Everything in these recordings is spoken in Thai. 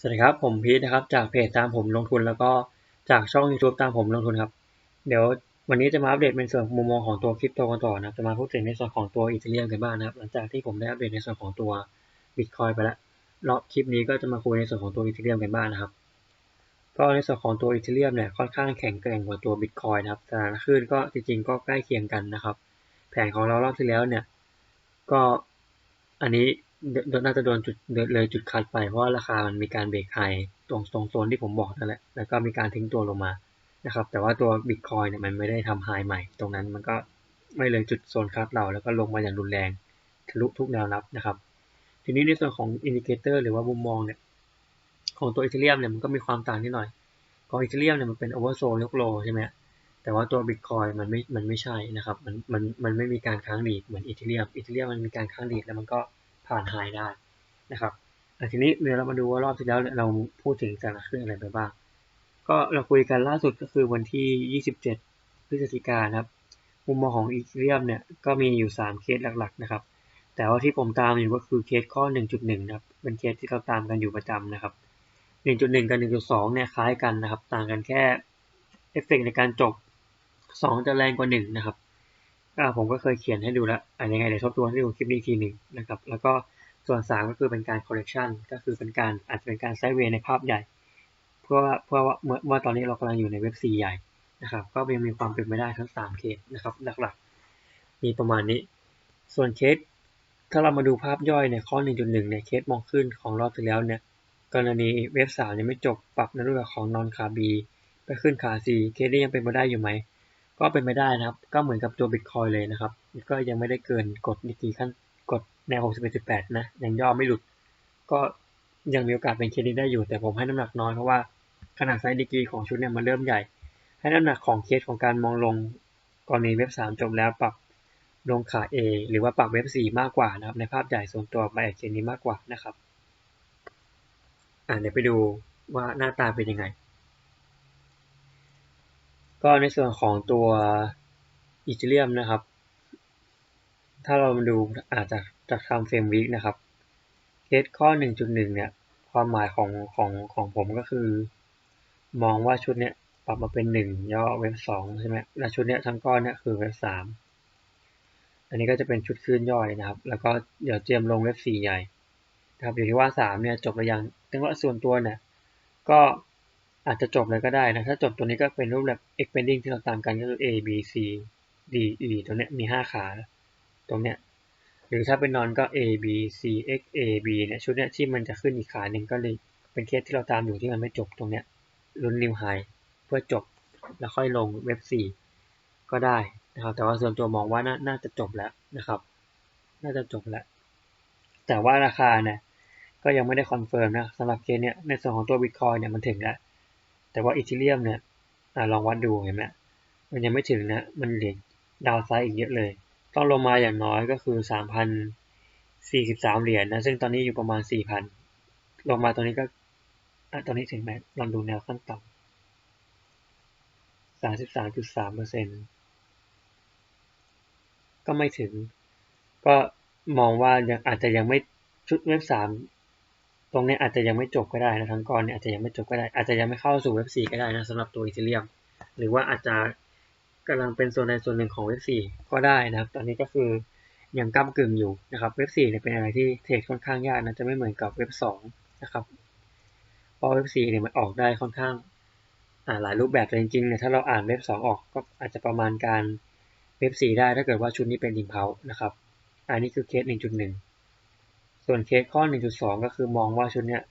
สวัสดีครับ ผมพีทนะครับ จากเพจตามผมลงทุนแล้วก็จากช่อง YouTube ตามผมลงทุนครับ เดี๋ยววันนี้จะมาอัปเดตเป็นส่วนมุมมองของตัวคริปโตกันต่อนะครับจะมาพูดถึงในส่วนของตัวอีเทเรียมกันบ้างนะครับ หลังจากที่ผมได้อัปเดตในส่วนของตัวบิตคอยไปแล้วรอบคลิปนี้ก็จะมาคุยในส่วนของตัวอีเทเรียมกันบ้างนะครับ ก็ในส่วนของตัวอีเทเรียมเนี่ยค่อนข้างแข็งแกร่งกว่าตัวบิตคอยนะครับสถานขึ้นก็จริงๆก็ใกล้เคียงกันนะครับ แผนของเรารอบที่แล้วเนี่ย ก็อันนี้ น่าจะโดนจุดเลยจุดคัดไปเพราะว่าราคามันมีการเบรกไฮตรงตรงโซนที่ผมบอกนั่นแหละ แล้วก็มีการทิ้งตัวลงมานะครับ แต่ว่าตัวบิตคอยเนี่ยมันไม่ได้ทำไฮใหม่ ตรงนั้นมันก็ไม่เลยจุดโซนคัดเรา แล้วก็ลงมาอย่างรุนแรงทะลุทุกแนวรับนะครับ ทีนี้ในส่วนของอินดิเคเตอร์หรือว่ามุมมองเนี่ยของตัวอีเทเรียมเนี่ยมันก็มีความต่างนิดหน่อย ของอีเทเรียมเนี่ยมันเป็นโอเวอร์โซลยกโลใช่ไหมแต่ว่าตัวบิตคอยมันไม่ มันไม่ใช่นะครับ มัน มัน มันไม่มีการค้างดีดเหมือนอีเทเรียมอีเทเรียมมันมีการค้างดีดแล้วมันก็ ผ่านไฮได้นะครับทีนี้เดี๋ยวเรามาดูว่ารอบที่แล้วเราพูดถึงแต่ละเครื่องอะไรไปบ้าง ก็เราคุยกันล่าสุดก็คือวันที่ 27 พฤศจิกายนครับ มุมมองของอีเรียมเนี่ยก็มีอยู่ 3 เคสหลักๆนะครับ แต่ว่าที่ผมตามอยู่ก็คือเคสข้อ 1.1 นะครับ เป็นเคสที่เราตามกันอยู่ประจำนะครับ 1.1 กับ 1.2 เนี่ยคล้ายกันนะครับ ต่างกันแค่เอฟเฟกในการจบ 2 จะแรงกว่า 1 นะครับ ผมก็เคยเขียนให้ดูแล้วอะยังไงเดี๋ยวทบทวนให้ดูคลิปนี้ทีหนึ่งนะครับ แล้วก็ส่วน 3 ก็คือเป็นการ correction ก็คือเป็นการอาจจะเป็นการไซด์เวย์ในภาพใหญ่ เพราะว่าเพราะว่าเมื่อว่าตอนนี้เรากำลังอยู่ในเว็บ4ใหญ่นะครับ ก็ยังมีความเป็นไปได้ทั้ง 3 เคสนะครับ หลักๆ มีประมาณนี้ ส่วนเคส ถ้าเรามาดูภาพย่อยในข้อ 1.1เนี่ยเคสมองขึ้นของรอบที่แล้วเนี่ยกรณีเว็บ3ยังไม่จบปรับในรูปแบบของนอนคาบีไปขึ้นขา C เคสนี้ยังเป็นไปได้อยู่ไหม ก็เป็นไปได้นะครับ ก็เหมือนกับตัวบิตคอยเลยนะครับ ก็ยังไม่ได้เกินกดดีกีขั้นกดแนว 61.8 นะ ยังย่อไม่หลุด ก็ยังมีโอกาสเป็นเครดิตได้อยู่ แต่ผมให้น้ำหนักน้อยเพราะว่าขนาดไซส์ดีกีของชุดเนี่ยมันเริ่มใหญ่ ให้น้ำหนักของเคสของการมองลงกรณีเว็บ 3 จบแล้วปรับลงขา A หรือว่าปรับเว็บ 4 มากกว่านะครับ ในภาพใหญ่ส่วนตัวไปเคสนี้มากกว่านะครับ อ่าเดี๋ยวไปดูว่าหน้าตาเป็นยังไง ก็ในส่วนของตัวอีเทเรียมนะครับ ถ้าเรามาดูอาจจะจากทำเฟรมวิกนะครับเคสข้อ 1.1 เนี่ย ความหมายของของของผมก็คือ มองว่าชุดเนี้ยปรับมาเป็น 1 ย่อเว็บ2ใช่ไหมและชุดเนี้ยทั้งก้อนเนี้ยคือเว็บ3อันนี้ก็จะเป็นชุดคลื่นย่อยนะครับ แล้วก็เดี๋ยวเตรียมลงเว็บ4ใหญ่นะครับอยู่ที่ว่า 3 เนี่ยจบหรือยังแต่ว่าส่วนตัวเนี่ยก็ อาจจะจบเลยก็ได้นะ ถ้าจบตัวนี้ก็เป็นรูปแบบ expanding ที่เราตามกันก็คือ A B C D E ตัวเนี้ยมีห้าขา ตรงเนี้ย หรือถ้าเป็นนอนก็ A B C X A B เนี่ยชุดเนี้ยที่มันจะขึ้นอีกขาหนึ่งก็เลยเป็นเคสที่เราตามอยู่ที่มันไม่จบตรงเนี้ยลุ้นนิวไฮเพื่อจบแล้วค่อยลงเว็บ 4 ก็ได้นะครับ แต่ว่าส่วนตัวมองว่าน่าจะจบแล้วนะครับ น่าจะจบแล้ว แต่ว่าราคาเนี่ยก็ยังไม่ได้คอนเฟิร์มนะสำหรับเคสเนี้ยในส่วนของตัวบิตคอยเนี่ยมันถึงแล้ว แต่ว่าอีเทเรียมเนี่ยอลองวัดดูเห็นไหมมันยังไม่ถึงนะ มันเหลือดาวไซด์อีกเยอะเลย ต้องลงมาอย่างน้อยก็คือสามพันสี่สิบสามเหรียญนนะ ซึ่งตอนนี้อยู่ประมาณสี่พันลงมาตรงนี้ก็ตอนนี้ถึงไหมลองดูแนวขั้นต่ำสามสิบสามจุดสามเปอร์เซ็นก็ไม่ถึง ก็มองว่ายังอาจจะยังไม่ชุดเว็บสาม ตรงนี้อาจจะยังไม่จบก็ได้นะทั้งก้อนเนี่ยอาจจะยังไม่จบก็ได้ อาจจะยังไม่เข้าสู่เว็บ4ก็ได้นะสำหรับตัวอีเทเรียม หรือว่าอาจจะกำลังเป็นโซนใดโซนหนึ่งของเว็บ4ก็ได้นะครับ ตอนนี้ก็คือยังก้ากึ่งอยู่นะครับ เว็บ4เนี่ยเป็นอะไรที่เทรดค่อนข้างยากนะจะไม่เหมือนกับเว็บ2นะครับเพราะเว็บ4เนี่ยมันออกได้ค่อนข้างหลายรูปแบบแต่จริงๆเนี่ยถ้าเราอ่านเว็บ2องออกก็อาจจะประมาณการเว็บ4ได้ถ้าเกิดว่าชุดนี้เป็นดิงเพานะครับ อันนี้คือเคส1.1 ส่วนเคสข้อ 1.2 ก็คือมองว่าชุดเนี้ย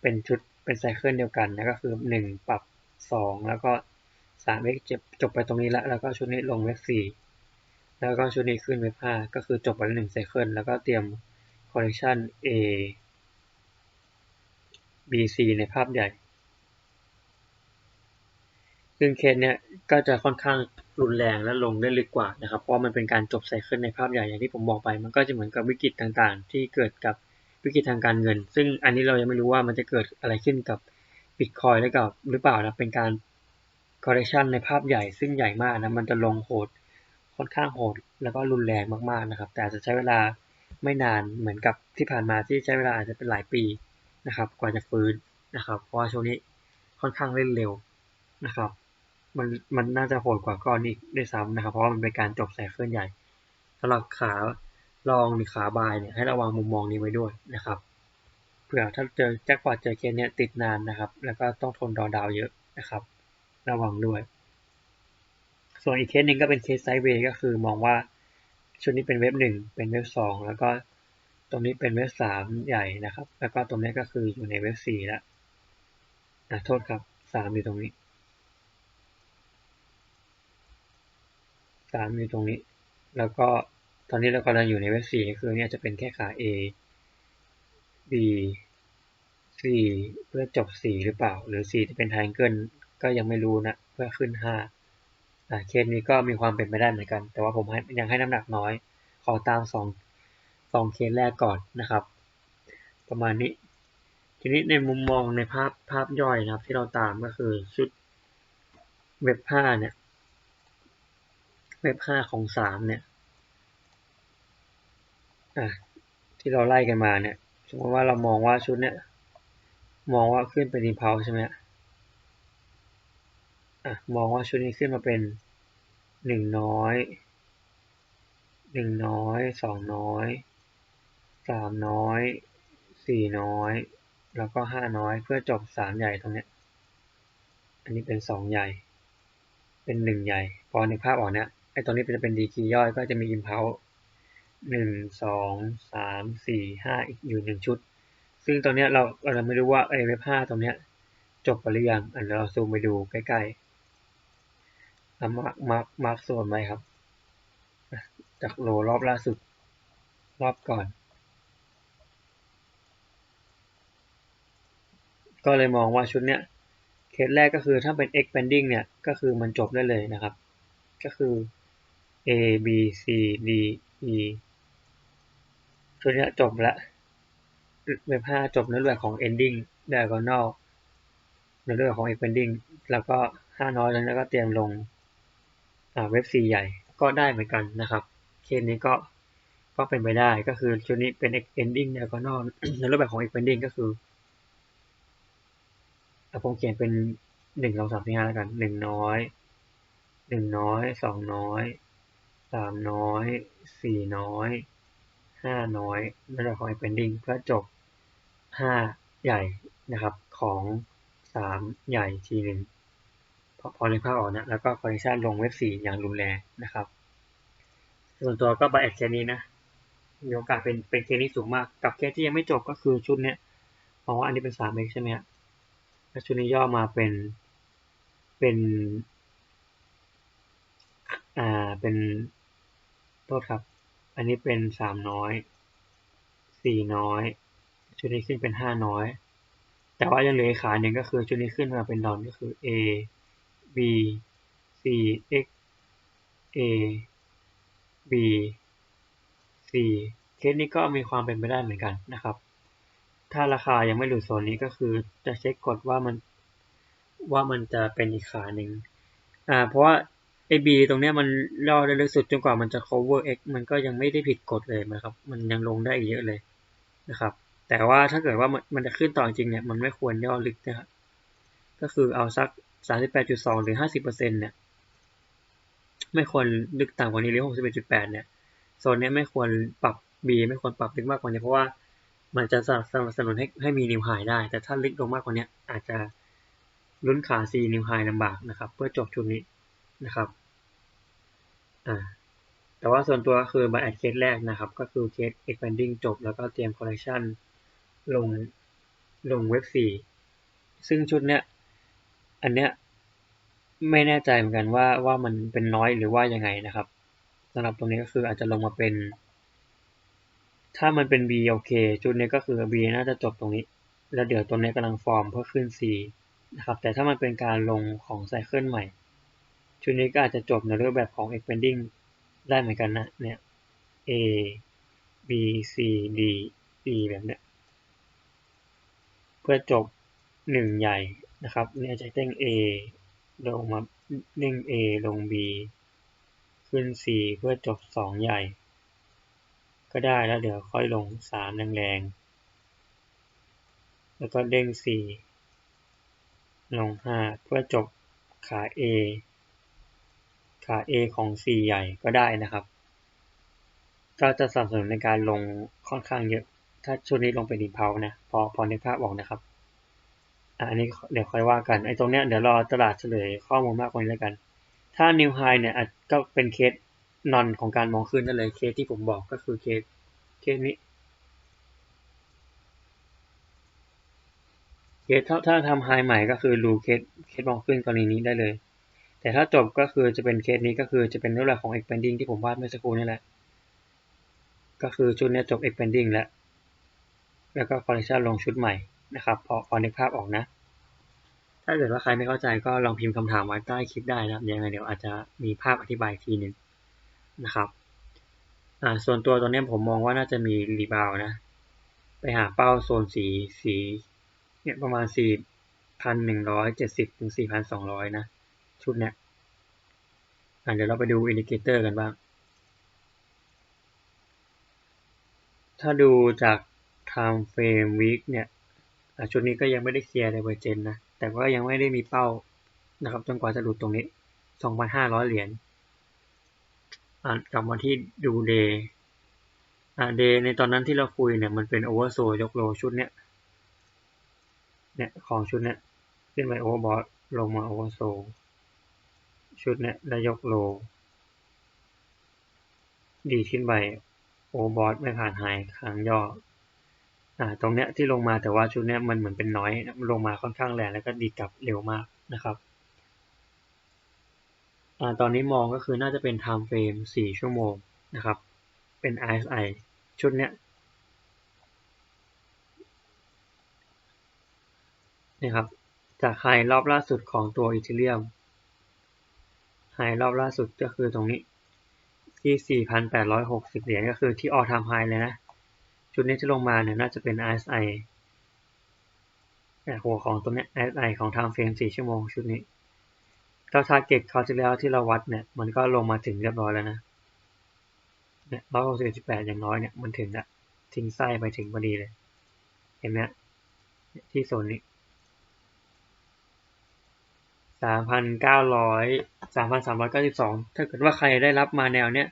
เป็นชุดเป็นไซเคิลเดียวกันนะก็คือ 1 ปรับ 2 แล้วก็3เว็บจบไปตรงนี้แล้วแล้วก็ชุดนี้ลงเว็บ4แล้วก็ชุดนี้ขึ้นเว็บ5ก็คือจบไปแล้ว1ไซเคิลแล้วก็เตรียมคอลเลคชัน A B C ในภาพใหญ่ซึ่งเคสเนี้ยก็จะค่อนข้าง รุนแรงและลงได้ลึกกว่านะครับ เพราะมันเป็นการจบไซเคิลในภาพใหญ่อย่างที่ผมบอกไป มันก็จะเหมือนกับวิกฤตต่างๆ ที่เกิดกับวิกฤตทางการเงิน ซึ่งอันนี้เรายังไม่รู้ว่ามันจะเกิดอะไรขึ้นกับบิตคอยแล้วกับหรือเปล่านะเป็นการคอร์เรชันในภาพใหญ่ซึ่งใหญ่มากนะมันจะลงโหดค่อนข้างโหด แล้วก็รุนแรงมากๆนะครับ แต่อาจจะใช้เวลาไม่นานเหมือนกับที่ผ่านมาที่ใช้เวลาอาจจะเป็นหลายปีนะครับ กว่าจะฟื้นนะครับ เพราะว่าช่วงนี้ค่อนข้างเล่นเร็วนะครับ มันมันน่าจะโหดกว่าก้อนนี้ด้วยซ้ำนะครับ เพราะว่ามันเป็นการจบไซเคิลใหญ่สำหรับขาลองหรือขาบายเนี่ยให้ระวังมุมมองนี้ไว้ด้วยนะครับเผื่อถ้าเจอแจ็คพอตเจอเคสเนี่ยติดนานนะครับ แล้วก็ต้องทนรอดาวเยอะนะครับ ระวังด้วย ส่วนอีกเคสหนึ่งก็เป็นเคสไซด์เวย์ก็คือมองว่าชุดนี้เป็นเว็บหนึ่งเป็นเว็บสองแล้วก็ตรงนี้เป็นเว็บสามใหญ่นะครับ แล้วก็ตรงนี้ก็คืออยู่ในเว็บสี่แล้วอะโทษครับสามอยู่ตรงนี้ สามอยู่ตรงนี้ แล้วก็ตอนนี้เรากำลังอยู่ในเว็บสี่คือเนี่ยจะเป็นแค่ขา A B C เพื่อจบสี่หรือเปล่า หรือสี่จะเป็นไทงเกิลก็ยังไม่รู้นะเพื่อขึ้นห้าอ่าเคสนี้ก็มีความเป็นไปได้เหมือนกัน แต่ว่าผมยังให้น้ำหนักน้อย ขอตามสองสองเคสแรกก่อนนะครับ ประมาณนี้ ทีนี้ในมุมมองในภาพภาพย่อยนะครับ ที่เราตามก็คือชุดเว็บห้าเนี่ย เว็บห้าของสามเนี่ยที่เราไล่กันมาเนี่ยสมมติว่าเรามองว่าชุดเนี่ยมองว่าขึ้นเป็นดีเพาใช่ไหมอะมองว่าชุดนี้ขึ้นมาเป็นหนึ่งน้อยหนึ่งน้อยสองน้อยสามน้อยสี่น้อย แล้วก็ห้าน้อยเพื่อจบสามใหญ่ตรงเนี้ยอันนี้เป็นสองใหญ่ เป็นหนึ่งใหญ่ พอในภาพออกเนี้ย ไอ้ตรงนี้จะเป็นดีคีย่อยก็จะมีอิมเพลหนึ่งสองสามสี่ห้าอีกอยู่หนึ่งชุด ซึ่งตอนนี้เราเราไม่รู้ว่าไอ้เว็บห้าตรงนี้จบไปหรือยังอันเราซูมไปดูใกล้ๆมาร์กมาร์กมาร์กโซนไว้ครับ จากโลรอบล่าสุด รอบก่อน ก็เลยมองว่าชุดเนี้ยเคสแรกก็คือถ้าเป็น expanding เนี่ย ก็คือมันจบได้เลยนะครับ ก็คือ A B C D E ชุดนี้จบล้วเว็บห้าจบในเรื่องของ ending diagonal ในเรื่องของ expanding แล้วก็ห้าน้อยแล้วก็เตรียมลงเว็บสี่ใหญ่ก็ได้เหมือนกันนะครับ เคสนี้ก็ก็เป็นไปได้ก็คือชุดนี้เป็น ending diagonal ในรูปแบบของ expanding ก็คือผมเขียนเป็นหนึ่งสองสามสี่ห้าแล้วกันหนึ่งน้อยหนึ่งน้อยสองน้อย สามน้อยสี่น้อยห้าน้อยในระดับของ expanding เพื่อจบห้าใหญ่นะครับของสามใหญ่ทีหนึ่งพอในภาพออกนะแล้วก็คอนเนคชันลงเว็บสี่อย่างรุนแรงนะครับส่วนตัวก็บาแอดเคสนี้นะมีโอกาสเป็นเป็นเคสนี้สูงมากกับเคสที่ยังไม่จบก็คือชุดเนี้ยมองว่าอันนี้เป็นสามเอ็กใช่ไหมฮะแล้วชุดนี้ย่อมาเป็นเป็นอ่าเป็น โทษครับ อันนี้เป็นสามน้อยสี่น้อย ชุดนี้ขึ้นเป็นห้าน้อย แต่ว่ายังเหลือขาหนึ่งก็คือชุดนี้ขึ้นมาเป็นดอนก็คือ A B C X A B C เคสนี้ก็มีความเป็นไปได้เหมือนกันนะครับ ถ้าราคายังไม่หลุดโซนนี้ก็คือจะเช็คกดว่ามันว่ามันจะเป็นอีกขาหนึ่งอ่าเพราะว่า a b ตรงเนี้ยมันรอได้ลึกสุดจนกว่ามันจะ cover x มันก็ยังไม่ได้ผิดกฎเลยนะครับ มันยังลงได้อีกเยอะเลยนะครับ แต่ว่าถ้าเกิดว่ามันจะขึ้นต่อจริงเนี่ยมันไม่ควรย่อลึกนะครับก็คือเอาสักสามสิบแปดจุดสองหรือห้าสิบเปอร์เซ็นเนี่ยไม่ควรลึกต่ำกว่านี้หรือหกสิบเอ็ดจุดแปดเนี่ยโซนนี้ไม่ควรปรับ B ไม่ควรปรับลึกมากกว่านี้เพราะว่ามันจะสนับสนุนให้ให้มีนิวไฮได้ แต่ถ้าลึกลงมากกว่านี้อาจจะลุ้นขา C นิวไฮลำบากนะครับ เพื่อจบชุดนี้ นะครับอ่าแต่ว่าส่วนตัวคือบัตรแอดเคสแรกนะครับ ก็คือเคส expanding จบ แล้วก็เตรียม collection ลงลงเว็บสีซึ่งชุดเนี้ยอันเนี้ยไม่แน่ใจเหมือนกันว่าว่ามันเป็นน้อยหรือว่ายังไงนะครับสำหรับตรงนี้ก็คืออาจจะลงมาเป็น ถ้ามันเป็น B โอเคชุดนี้ก็คือ B น่าจะจบตรงนี้ แล้วเดี๋ยวตรงนี้กำลังฟอร์มเพื่อขึ้น C นะครับแต่ถ้ามันเป็นการลงของไซเคิลใหม่ ชุดนี้ก็อาจจะจบในรูปแบบของ expanding ได้เหมือนกันนะเนี่ย A B C D E แบบเนี้ยเพื่อจบหนึ่งใหญ่นะครับเนี่ยจะเด้ง A ลงมาเด้ง A ลง B ขึ้น C เพื่อจบสองใหญ่ ก็ได้แล้วเดี๋ยวค่อยลงสามแรงๆ แล้วก็เด้ง C ลงห้าเพื่อจบขา A ขา A ของ C ใหญ่ก็ได้นะครับ ก็จะสับสนุนในการลงค่อนข้างเยอะ ถ้าชุดนี้ลงไปดีเพานะ พอพอในภาพออกนะครับ อันนี้เดี๋ยวค่อยว่ากัน ไอ้ตรงเนี้ยเดี๋ยวรอตลาดเฉลยข้อมูลมากกว่านี้แล้วกัน ถ้า New High เนี่ยก็เป็นเคสนอนของการมองขึ้นได้เลย เคสที่ผมบอกก็คือเคสเคสนี้เคสถ้าถ้าทำไฮใหม่ก็คือรูเคสเคสมองขึ้นกรณีนี้ได้เลย แต่ถ้าจบก็คือจะเป็นเคสนี้ก็คือจะเป็นรูปแบบของ expanding ที่ผมวาดเมื่อสักครู่นี่แหละ ก็คือชุดนี้จบ expanding แล้ว แล้วก็ correction ลงชุดใหม่นะครับ พอพอในภาพออกนะ ถ้าเกิดว่าใครไม่เข้าใจก็ลองพิมพ์คำถามไว้ใต้คลิปได้นะครับยังไงเดี๋ยวอาจจะมีภาพอธิบายทีหนึ่งนะครับอ่าส่วนตัวตอนนี้ผมมองว่าน่าจะมีรีบาวนะ ไปหาเป้าโซนสีสีเนี่ยประมาณสี่พันหนึ่งร้อยเจ็ดสิบถึงสี่พันสองร้อยนะ ชุดเนี้ยอ่าเดี๋ยวเราไปดูอินดิเคเตอร์กันบ้าง ถ้าดูจาก time frame week เนี่ยชุดนี้ก็ยังไม่ได้เคลียร์ divergence นะ แต่ว่ายังไม่ได้มีเป้านะครับ จนกว่าจะหลุดตรงนี้ 2,500 เหรียญกลับมาที่ดู day อ่า day ในตอนนั้นที่เราคุยเนี่ย มันเป็น oversold ยกโลชุดเนี้ย เนี่ย ของชุดเนี้ย ขึ้นไป overbought ลงมา oversold ชุดเนี้ยได้ยกโล ดีขึ้นไป overbought ไม่ผ่านไฮค้างย่ออ่าตรงเนี้ยที่ลงมาแต่ว่าชุดเนี้ยมันเหมือนเป็นน้อยลงมาค่อนข้างแรงแล้วก็ดีกลับเร็วมากนะครับอ่าตอนนี้มองก็คือน่าจะเป็น time frame 4 ชั่วโมงนะครับ เป็น RSI ชุดเนี้ยนี่ครับจากไฮรอบล่าสุดของตัวอีเทเรียม ไฮรอบล่าสุดก็คือตรงนี้ที่ 4,860 เหรียญก็คือที่ all time high เลยนะ ชุดนี้ที่ลงมาเนี่ยน่าจะเป็น RSI แต่หัวของตัวเนี้ย RSI ของ time frame 4 ชั่วโมงชุดนี้ก็ target คราวที่แล้วที่เราวัดเนี่ยมันก็ลงมาถึงเรียบร้อยแล้วนะเนี่ยร้อยหกสิบแปดอย่างน้อยเนี่ยมันถึงละทิ้งไส้ไปถึงพอดีเลย เห็นไหมที่โซนนี้ สามพันเก้าร้อยสามพันสามร้อยเก้าสิบสองถ้าเกิดว่าใครได้รับมาแนวเนี้ย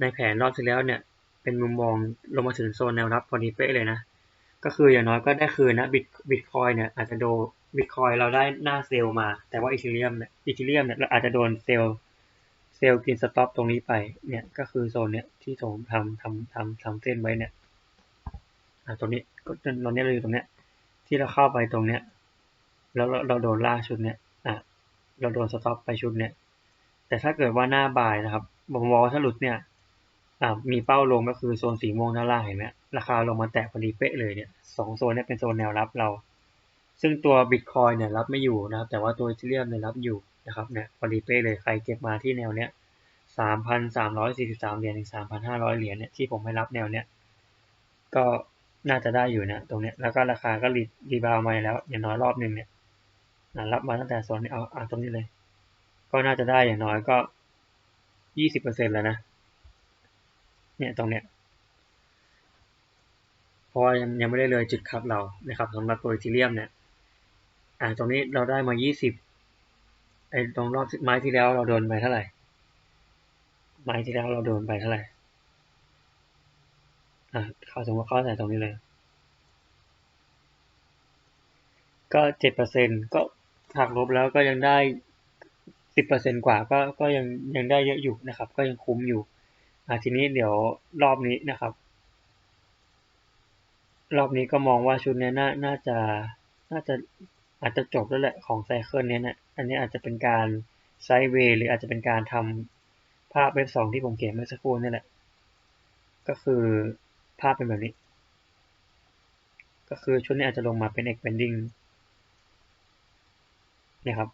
ในแผนรอบที่แล้วเนี่ย เป็นมุมมองลงมาถึงโซนแนวรับพอดีเป๊ะเลยนะ ก็คืออย่างน้อยก็ได้คืนนะบิตบิตคอยเนี่ยอาจจะโดนบิตคอยเราได้หน้าเซลล์มา แต่ว่าอีเทเรียมเนี่ยอีเทเรียมเนี่ยเราอาจจะโดนเซลล์เซลล์กินสต็อปตรงนี้ไปเนี่ยก็คือโซนเนี่ยที่ผมทำทำทำทำเส้นไว้เนี่ยอ่าตรงนี้ก็ตรงนี้เราอยู่ตรงเนี้ยที่เราเข้าไปตรงเนี้ยแล้วเราเราโดนล่าชุดเนี้ย เราโดนสต็อปไปชุดเนี้ยแต่ถ้าเกิดว่าหน้าบ่ายนะครับบอมวอถ้าหลุดเนี่ยมีเป้าลงก็คือโซนสีม่วงด้านล่างเห็นไหมราคาลงมาแตะพอดีเป๊ะเลยเนี่ยสองโซนเนี่ยเป็นโซนแนวรับเรา ซึ่งตัวบิตคอยเนี่ยรับไม่อยู่นะครับ แต่ว่าตัวอีเทเรียมเนี่ยรับอยู่นะครับเนี่ยพอดีเป๊ะเลยใครเก็บมาที่แนวเนี้ยสามพันสามร้อยสี่สิบสามเหรียญถึงสามพันห้าร้อยเหรียญเนี่ยที่ผมให้รับแนวเนี้ยก็น่าจะได้อยู่นะตรงเนี้ยแล้วก็ราคาก็รีรีบาวมาแล้วอย่างน้อยรอบหนึ่งเนี่ย รับมาตั้งแต่โซนนี้เอาอ่าตรงนี้เลย ก็น่าจะได้อย่างน้อยก็ยี่สิบเปอร์เซ็นแล้วนะ เนี่ยตรงเนี้ยเพราะยังยังไม่ได้เลยจุดคัดเรานะครับสำหรับตัวอีเทเรียมเนี่ย อ่าตรงนี้เราได้มายี่สิบไอ้ตรงรอบไม้ที่แล้วเราโดนไปเท่าไหร่ ไม้ที่แล้วเราโดนไปเท่าไหร่ อ่าเข้าสมมติเข้าใส่ตรงนี้เลย ก็เจ็ดเปอร์เซ็นก็ หักลบแล้วก็ยังได้สิบเปอร์เซ็นกว่าก็ก็ยังยังได้เยอะอยู่นะครับ ก็ยังคุ้มอยู่อ่าทีนี้เดี๋ยวรอบนี้นะครับ รอบนี้ก็มองว่าชุดนี้น่าน่าจะน่าจะอาจจะจบแล้วแหละของไซเคิลนี้นะอันนี้อาจจะเป็นการไซเวย์หรืออาจจะเป็นการทำภาพเว็บสองที่ผมเขียนเมื่อสักครู่นี่แหละ ก็คือภาพเป็นแบบนี้ ก็คือชุดนี้อาจจะลงมาเป็น expanding นี่ยครับ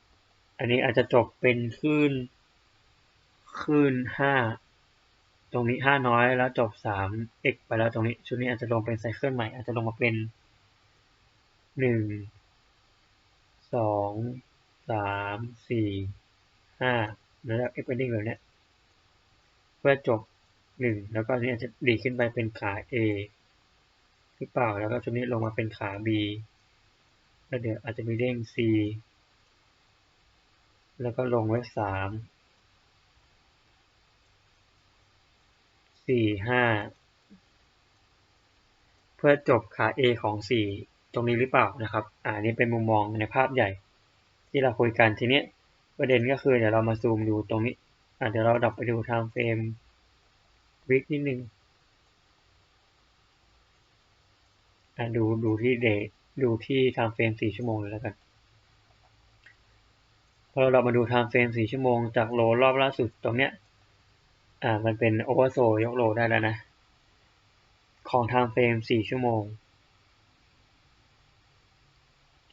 อันนี้อาจจะจบเป็นคลื่นคลื่นห้าตรงนี้ห้าน้อยแล้วจบสาม x ไปแล้วตรงนี้ ชุดนี้อาจจะลงเป็นไซเคิลใหม่ อาจจะลงมาเป็นหนึ่งสองสามสี่ห้าแล้ว expanding แบบนี้เพื่อจบหนึ่งแล้วก็นี้อาจจะดีขึ้นไปเป็นขา A หรือเปล่าแล้วก็ชุดนี้ลงมาเป็นขา B แล้วเดี๋ยวอาจจะมีเด้ง C แล้วก็ลงไว้สามสี่ห้าเพื่อจบขา A ของสี่ตรงนี้หรือเปล่านะครับ อ่านี่เป็นมุมมองในภาพใหญ่ ที่เราคุยกันทีนี้ประเด็นก็คือเดี๋ยวเรามาซูมดูตรงนี้อ่าเดี๋ยวเราดับไปดู time frame วิกนิดนึงอ่าดูดูที่เดดูที่ time frame สี่ชั่วโมงเลยแล้วกัน พอเรามาดู time frame สี่ชั่วโมงจากโลรอบล่าสุดตรงเนี้ย อ่า มันเป็นโอเวอร์โซยกโลได้แล้วนะ ของ time frame สี่ชั่วโมง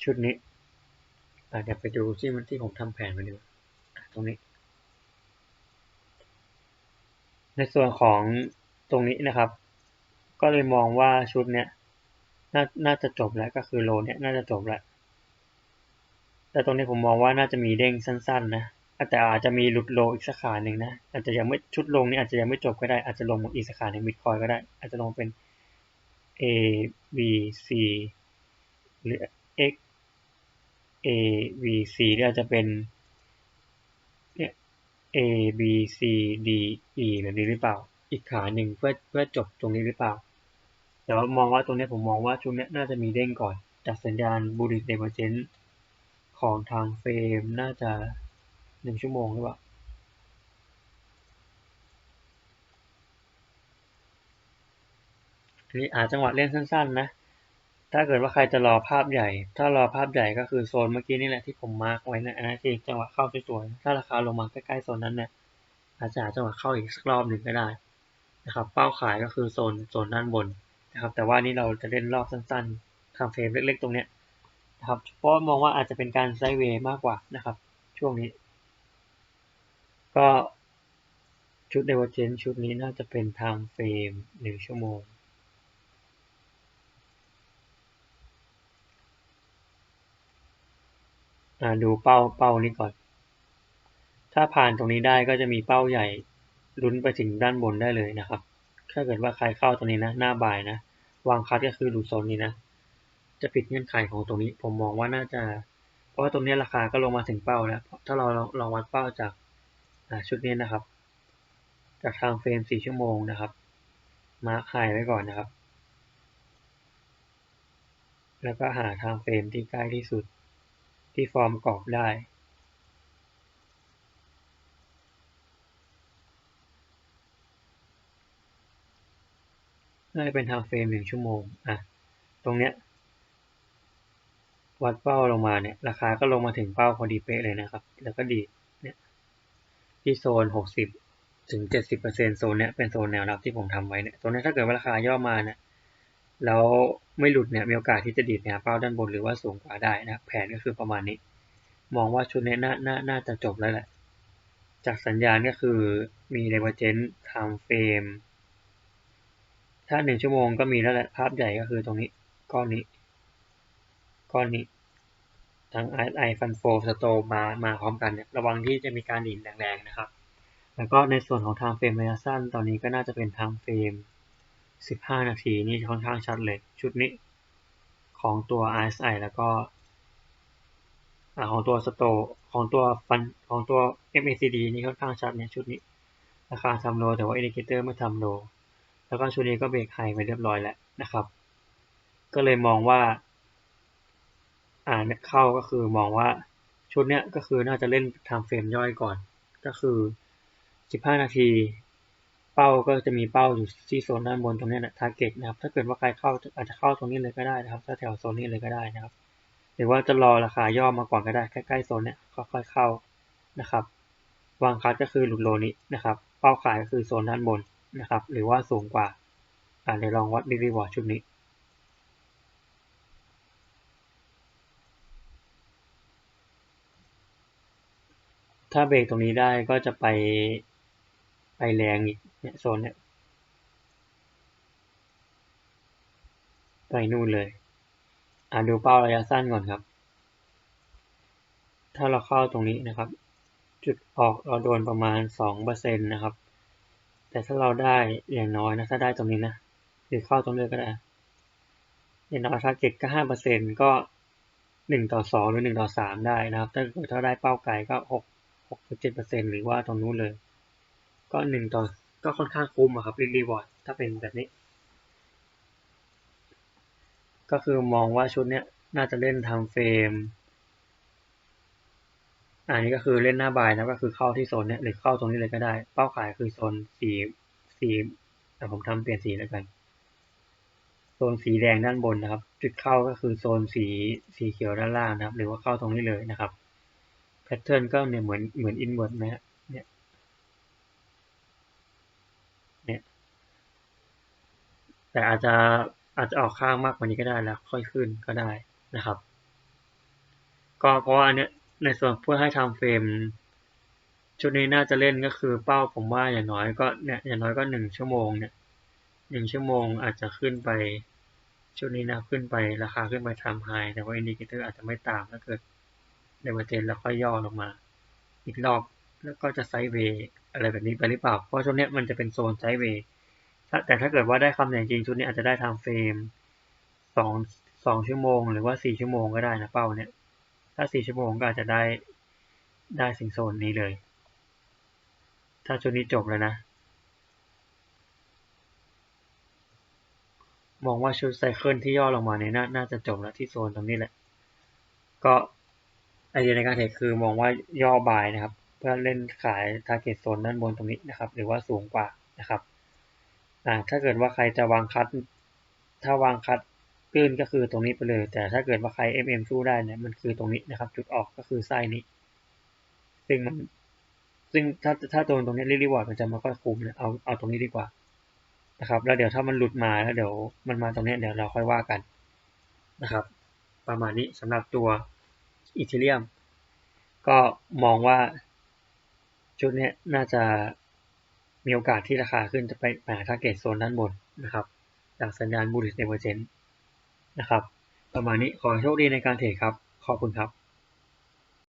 ชุดนี้อ่าเดี๋ยวไปดูที่มันที่ผมทำแผนมาดูตรงนี้ ในส่วนของตรงนี้นะครับ ก็เลยมองว่าชุดเนี้ยน่าน่าจะจบแล้วก็คือโลเนี้ยน่าจะจบแล้ว แต่ตรงนี้ผมมองว่าน่าจะมีเด้งสั้นๆนะแต่อาจจะมีหลุดโลอีกสักขาหนึ่งนะ อาจจะยังไม่ชุดลงนี้อาจจะยังไม่จบก็ได้ อาจจะลงอีกสักขาในมิดคอยก็ได้ อาจจะลงเป็น A B C หรือ X A B C หรืออาจจะเป็น A B C D E แบบนี้หรือเปล่า อีกขาหนึ่งเพื่อเพื่อจบตรงนี้หรือเปล่า แต่ว่ามองว่าตรงนี้ผมมองว่าช่วงนี้น่าจะมีเด้งก่อนจากสัญญาณบูริเดเวอร์เจน ของทางเฟรมน่าจะหนึ่งชั่วโมงหรือเปล่าทีนี้อาจังหวะเล่นสั้น ๆ นะ ถ้าเกิดว่าใครจะรอภาพใหญ่ ถ้ารอภาพใหญ่ก็คือโซนเมื่อกี้นี่แหละที่ผมมาร์กไว้นะอันนั้นที่จังหวะเข้าสวยๆถ้าราคาลงมาใกล้ๆโซนนั้นเนี่ยอาจจะหาจังหวะเข้าอีกสักรอบหนึ่งก็ได้นะครับ เป้าขายก็คือโซนโซนด้านบนนะครับ แต่ว่านี่เราจะเล่นรอบสั้น ๆทำเฟรมเล็ก ๆ ตรงเนี้ย นะครับเพราะมองว่าอาจจะเป็นการไซด์เวย์มากกว่านะครับ ช่วงนี้ ก็ชุดเดเวอร์เจนชุดนี้น่าจะเป็นไทม์เฟรมหนึ่งชั่วโมง ดูเป้าเป้านี้ก่อน ถ้าผ่านตรงนี้ได้ก็จะมีเป้าใหญ่ลุ้นไปถึงด้านบนได้เลยนะครับ ถ้าเกิดว่าใครเข้าตรงนี้นะ หน้าบ่ายนะ วางคัดก็คือดูโซนนี้นะ จะปิดเงื่อนไขของตรงนี้ ผมมองว่าน่าจะ เพราะว่าตรงนี้ราคาก็ลงมาถึงเป้าแล้ว ถ้าเราลองวัดเป้าจากชุดนี้นะครับ จากทางเฟรม 4 ชั่วโมงนะครับ มาร์คไฮไว้ก่อนนะครับ แล้วก็หาทางเฟรมที่ใกล้ที่สุด ที่ฟอร์มกรอบได้น่าจะเป็นทางเฟรมหนึ่งชั่วโมง อะ ตรงเนี้ย วัดเป้าลงมาเนี่ยราคาก็ลงมาถึงเป้าพอดีเป๊ะเลยนะครับ แล้วก็ดีเนี่ยที่โซนหกสิบถึงเจ็ดสิบเปอร์เซ็นโซนเนี้ยเป็นโซนแนวรับที่ผมทำไว้เนี่ยตรงนี้ถ้าเกิดว่าราคาย่อมาเนี่ยแล้วไม่หลุดเนี่ยมีโอกาสที่จะดีดแนวเป้าด้านบนหรือว่าสูงกว่าได้นะแผนก็คือประมาณนี้ มองว่าชุดนี้น่าน่าน่าจะจบแล้วแหละ จากสัญญาณก็คือมีเ d เวอร์เจนต์ไทม์เฟรมถ้าหนึ่งชั่วโมงก็มีแล้วแหละภาพใหญ่ก็คือตรงนี้ก้อนนี้ ก้อนนี้ทั้งไอฟันโฟสโตมามาพร้อมกันเนี่ยระวังที่จะมีการดิ่นแรงๆนะครับ แล้วก็ในส่วนของทางเฟรมระยะสั้นตอนนี้ก็น่าจะเป็นทางเฟรม 15 นาทีนี่ค่อนข้างชัดเลย ชุดนี้ของตัว RSI แล้วก็ของตัวสโตของตัวฟันของตัว MACD นี่ค่อนข้างชัดเนี่ยชุดนี้ ราคาทำโลแต่ว่าอินดิเคเตอร์ไม่ทำโลแล้วก็ชุดนี้ก็เบรกไฮไปเรียบร้อยแล้วนะครับ ก็เลยมองว่า อ่าเนี่ยเข้าก็คือมองว่าชุดเนี้ยก็คือน่าจะเล่นทำเฟรมย่อยก่อน ก็คือสิบห้านาที เป้าก็จะมีเป้าอยู่ที่โซนด้านบนตรงนี้นะทาร์เก็ตนะครับ ถ้าเกิดว่าใครเข้าอาจจะเข้าตรงนี้เลยก็ได้นะครับ ถ้าแถวโซนนี้เลยก็ได้นะครับ หรือว่าจะรอราคาย่อมาก่อนก็ได้ใกล้ๆโซนเนี้ยค่อยๆเข้านะครับ วางคัดก็คือหลุดโลนี้นะครับ เป้าขายก็คือโซนด้านบนนะครับ หรือว่าสูงกว่าอ่าเดี๋ยวลองวัดรีวอร์ดชุดนี้ ถ้าเบรกตรงนี้ได้ก็จะไปไปแรงอีกเนี่ยโซนเนี่ยไปนู่นเลย อ่าดูเป้าระยะสั้นก่อนครับ ถ้าเราเข้าตรงนี้นะครับ จุดออกเราโดนประมาณสองเปอร์เซ็นต์นะครับ แต่ถ้าเราได้อย่างน้อยนะ ถ้าได้ตรงนี้นะ หรือเข้าตรงนี้ก็ได้ อย่างน้อยถ้าเก็ตก็ห้าเปอร์เซ็นก็หนึ่งต่อสองหรือหนึ่งต่อสามได้นะครับ ถ้าถ้าได้เป้าไกลก็ห กหกสิบเจ็ดเปอร์เซ็นหรือว่าตรงนู้นเลย ก็หนึ่งต่อ ก็ค่อนข้างคุ้มครับรีรีวอร์ดถ้าเป็นแบบนี้ ก็คือมองว่าชุดเนี้ยน่าจะเล่นทำเฟรม อันนี้ก็คือเล่นหน้าบายนะก็คือเข้าที่โซนเนี้ยหรือเข้าตรงนี้เลยก็ได้ เป้าขายคือโซนสีสีแต่ผมทำเปลี่ยนสีแล้วกัน โซนสีแดงด้านบนนะครับ จุดเข้าก็คือโซนสีสีเขียวด้านล่างนะครับ หรือว่าเข้าตรงนี้เลยนะครับ แพทเทิร์นก็เนี่ยเหมือนเหมือนอินเวอร์ตนะฮะเนี่ยเนี่ยแต่อาจจะอาจจะออกข้างมากกว่านี้ก็ได้แล้ว ค่อยขึ้นก็ได้นะครับ ก็เพราะว่าอันเนี้ยในส่วนเพื่อให้ทำเฟรมชุดนี้น่าจะเล่นก็คือเป้าผมว่าอย่างน้อยก็เนี่ยอย่างน้อยก็หนึ่งชั่วโมงเนี่ยหนึ่งชั่วโมงอาจจะขึ้นไปชุดนี้นะขึ้นไปราคาขึ้นไปทำไฮแต่ว่าอินดิเคเตอร์อาจจะไม่ตามถ้าเกิด เดเวอร์เจนแล้วค่อยย่อลงมา อีกรอบแล้วก็จะไซด์เวย์อะไรแบบนี้ไปหรือเปล่า เพราะช่วงนี้มันจะเป็นโซนไซด์เวย์แต่ถ้าเกิดว่าได้คำอย่างจริงชุดนี้อาจจะได้ทำเฟรมสองสองชั่วโมง หรือว่าสี่ชั่วโมงก็ได้นะเป้าเนี่ย ถ้าสี่ชั่วโมงก็อาจจะได้ได้สิงโซนนี้เลย ถ้าชุดนี้จบแล้วนะ มองว่าชุดไซเคิลที่ย่อลงมาเนี่ยนน่าจะจบแล้วที่โซนตรงนี้แหละ ก็ เดียในการเทรดคือมองว่าย่อบายนะครับ เพื่อเล่นขายทาร์เก็ตโซนด้านบนตรงนี้นะครับ หรือว่าสูงกว่านะครับอ่าถ้าเกิดว่าใครจะวางคัด ถ้าวางคัดขึ้นก็คือตรงนี้ไปเลย แต่ถ้าเกิดว่าใคร MM สู้ได้เนี่ยมันคือตรงนี้นะครับ จุดออกก็คือไส้นี้ ซึ่งมันซึ่งถ้าถ้าตรงตรงนี้รีวอร์ดมันจะไม่ค่อยคุ้มนะเอาเอาตรงนี้ดีกว่านะครับ แล้วเดี๋ยวถ้ามันหลุดมาแล้วเดี๋ยวมันมาตรงนี้เดี๋ยวเราค่อยว่ากันนะครับ ประมาณนี้สำหรับตัว อีเทเรียมก็มองว่าชุดนี้น่าจะมีโอกาสที่ราคาขึ้นจะไปหาทาร์เก็ตโซนด้านบนนะครับ จากสัญญาณบูลิสเดเวอร์เจนนะครับ ประมาณนี้ขอโชคดีในการเทรดครับ ขอบคุณครับ